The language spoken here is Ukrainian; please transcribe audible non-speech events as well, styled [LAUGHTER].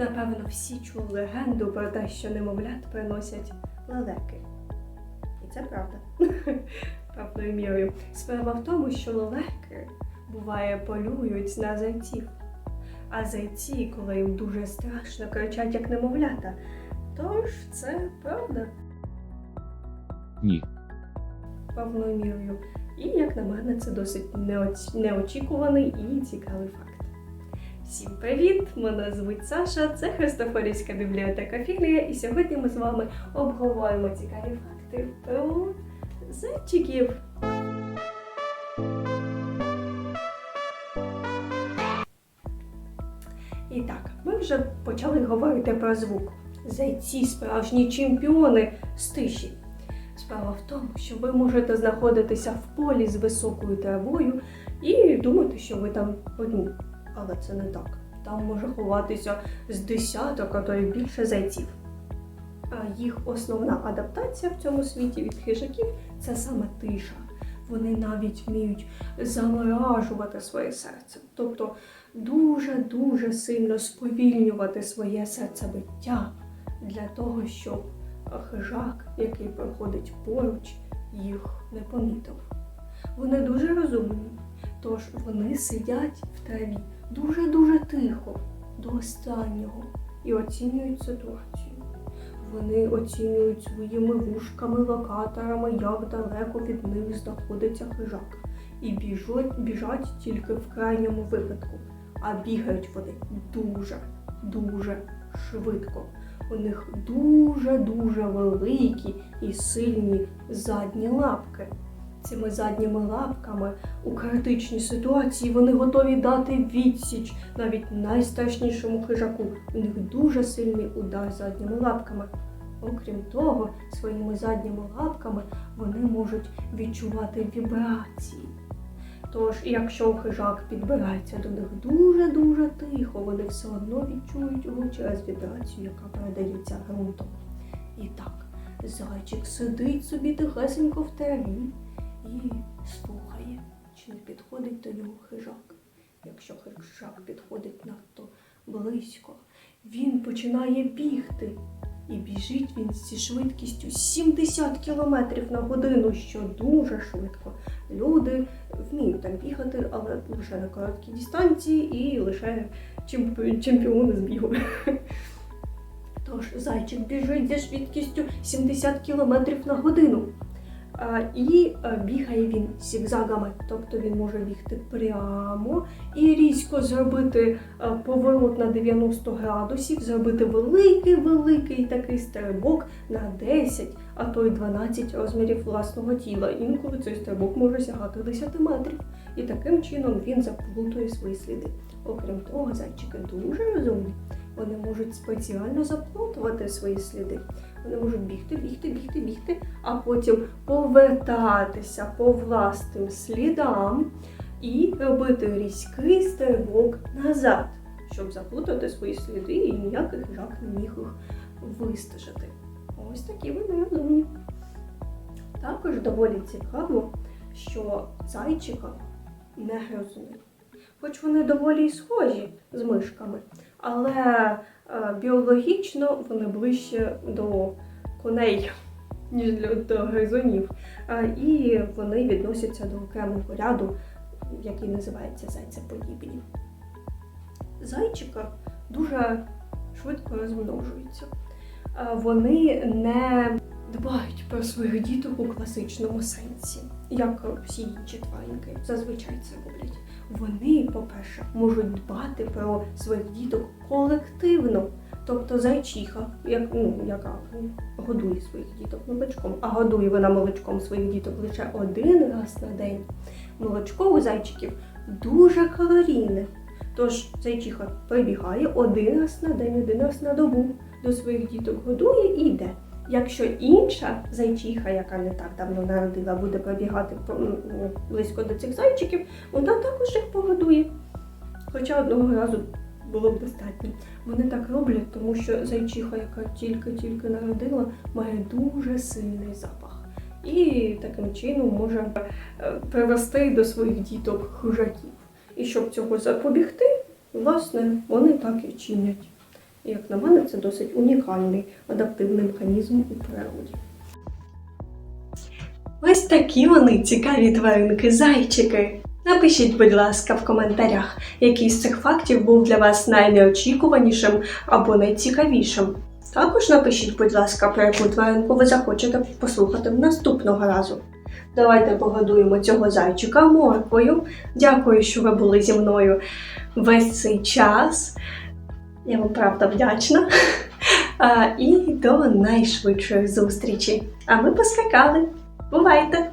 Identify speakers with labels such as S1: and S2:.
S1: Напевно, всі чули легенду про те, що немовлят приносять лелеки. І це правда. [LAUGHS] Певною мірою. Справа в тому, що лелеки буває полюють на зайців. А зайці, коли їм дуже страшно, кричать як немовлята. Тож це правда
S2: Ні.
S1: певною мірою. І, як на мене, це досить неоч- неочікуваний і цікавий факт. Всім привіт! Мене звуть Саша, це Христофорівська бібліотека Філія, і сьогодні ми з вами обговоримо цікаві факти про зайчиків. І так, ми вже почали говорити про звук. Зайці справжні чемпіони з тиші. Справа в тому, що ви можете знаходитися в полі з високою травою і думати, що ви там одні. Але це не так. Там може ховатися з десяток, а то й більше зайців. А їх основна адаптація в цьому світі від хижаків це саме тиша. Вони навіть вміють заморажувати своє серце, тобто дуже-дуже сильно сповільнювати своє серцебиття для того, щоб хижак, який проходить поруч, їх не помітив. Вони дуже розумні, тож вони сидять в траві дуже-дуже тихо до останнього і оцінюють ситуацію. Вони оцінюють своїми вушками-локаторами, як далеко від них знаходиться хижак, і біжать, біжать тільки в крайньому випадку, а бігають вони дуже, дуже швидко. У них дуже-дуже великі і сильні задні лапки. Цими задніми лапками у критичній ситуації вони готові дати відсіч навіть найстрашнішому хижаку. У них дуже сильний удар задніми лапками. Окрім того, своїми задніми лапками вони можуть відчувати вібрації. Тож, якщо хижак підбирається до них дуже-дуже тихо, вони все одно відчують його через вібрацію, яка передається ґрунтом. І так, зайчик сидить собі тихесенько в траві і слухає, чи не підходить до нього хижак. Якщо хижак підходить надто близько, він починає бігти. І біжить він зі швидкістю 70 км на годину, що дуже швидко. Люди вміють так бігати, але лише на короткій дистанції і лише чемпі- чемпіони з бігу. Тож зайчик біжить зі швидкістю 70 км на годину. А, І е, бігає він зігзагами, тобто він може бігти прямо і різко зробити е, поворот на 90 градусів, зробити великий-великий такий стрибок на 10, а то й 12 розмірів власного тіла. Інколи цей стрибок може сягати 10 метрів. І таким чином він заплутує свої сліди. Окрім того, зайчики дуже розумні. Вони можуть спеціально заплутувати свої сліди. Вони можуть бігти, бігти, бігти, бігти, а потім повертатися по власним слідам і робити різкий стрибок назад, щоб заплутати свої сліди і ніякий хижак не міг їх вистежити. Ось такі вони розумні. Також доволі цікаво, що зайчика не гризуни. Хоч вони доволі схожі з мишками, але е, біологічно вони ближче до коней, ніж до гризунів. Е, і вони відносяться до окремого ряду, який називається зайцеподібні. Зайчика дуже швидко розмножуються. Е, Вони не дбають про своїх діток у класичному сенсі, як всі інші тваринки зазвичай це роблять. Вони, по-перше, можуть дбати про своїх діток колективно. Тобто зайчиха, як, ну, яка годує своїх діток молочком, а годує вона молочком своїх діток лише один раз на день. Молочко у зайчиків дуже калорійне. Тож зайчиха прибігає один раз на день, один раз на добу до своїх діток, годує і йде. Якщо інша зайчиха, яка не так давно народила, буде пробігати ну, близько до цих зайчиків, вона також їх погодує. Хоча одного разу було б достатньо. Вони так роблять, тому що зайчиха, яка тільки-тільки народила, має дуже сильний запах. І таким чином може е, привести до своїх діток хижаків. І щоб цього запобігти, власне, вони так і чинять. Як на мене, це досить унікальний адаптивний механізм у природі. Ось такі вони цікаві тваринки, зайчики. Напишіть, будь ласка, в коментарях, який з цих фактів був для вас найнеочікуванішим або найцікавішим. Також напишіть, будь ласка, про яку тваринку ви захочете послухати наступного разу. Давайте погодуємо цього зайчика морквою. Дякую, що ви були зі мною весь цей час. Я вам правда вдячна. І до найшвидшої зустрічі. А ми поскакали. Бувайте!